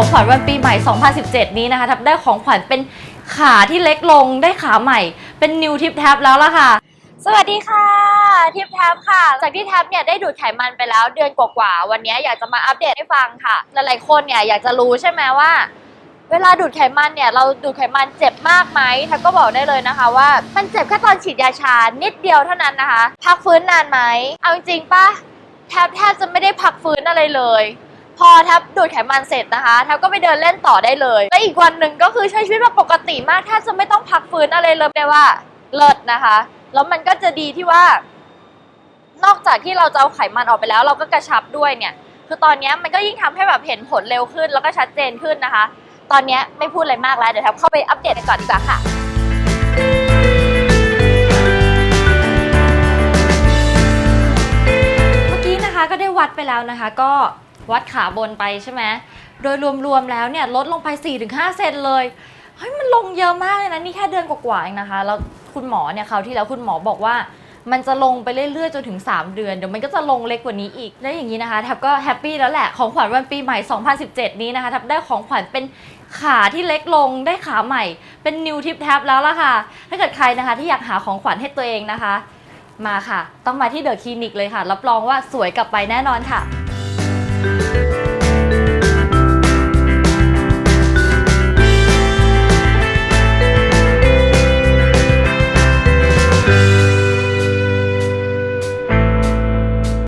ของขวัญวันปีใหม่ 2017 นี้นะคะทับได้ของขวัญเป็นขาที่เล็กลงได้ขาใหม่ เป็นนิวทิปแท็บแล้วล่ะค่ะ สวัสดีค่ะ ทิปแท็บค่ะ จากที่แท็บเนี่ยได้ดูดไขมันไปแล้วเดือนกว่าๆ วันนี้อยากจะมาอัปเดตให้ฟังค่ะ หลายๆคนเนี่ยอยากจะรู้ใช่ไหมว่า เวลาดูดไขมันเนี่ยเราดูดไขมันเจ็บมากไหมแท็บก็บอกได้เลยนะคะว่ามันเจ็บแค่ตอนฉีดยาชา นิดเดียวเท่านั้นนะคะ พักฟื้นนานไหม เอาจริงๆปะแทบแทบจะไม่ได้พักฟื้นอะไรเลย พอแทบดูดไขมันเสร็จนะคะแทบก็ไปเดินเล่นต่อได้เลย และอีกวันหนึ่งก็คือใช้ชีวิตแบบปกติมากแทบจะไม่ต้องพักฟื้นอะไรเลยแปลว่าเลิศนะคะ แล้วมันก็จะดีที่ว่า นอกจากที่เราจะเอาไขมันออกไปแล้ว เราก็กระชับด้วยเนี่ย คือตอนนี้มันก็ยิ่งทำให้แบบเห็นผลเร็วขึ้น แล้วก็ชัดเจนขึ้นนะคะ ตอนนี้ไม่พูดอะไรมากแล้วเดี๋ยวแทบเข้าไปอัปเดตกันก่อนดีกว่าค่ะเมื่อกี้นะคะก็ได้วัดไปแล้วนะคะก็ วัดขาบนไปใช่ไหมโดยรวมๆแล้วเนี่ยลดลงไป 4-5 เซนเลยเฮ้ยมันลงเยอะมากเลยนะนี่แค่เดือนกว่าๆเองนะคะแล้วคุณหมอเนี่ยคราวที่แล้วคุณหมอบอกว่ามันจะลงไปเรื่อยๆจนถึง 3 เดือน เดี๋ยวมันก็จะลงเล็กกว่านี้อีก และอย่างนี้นะคะแทบก็แฮปปี้แล้วแหละ ของขวัญวันปีใหม่ 2017 นี้นะคะแทบได้ของขวัญเป็นขาที่เล็กลงได้ขาใหม่ เป็นนิวทิปแท็บแล้วล่ะค่ะ ถ้าเกิดใครนะคะที่อยากหาของขวัญให้ตัวเองนะคะ มาค่ะ ต้องมาที่เดอะคลินิกเลยค่ะ รับรองว่าสวยกลับไปแน่นอนค่ะ Bye.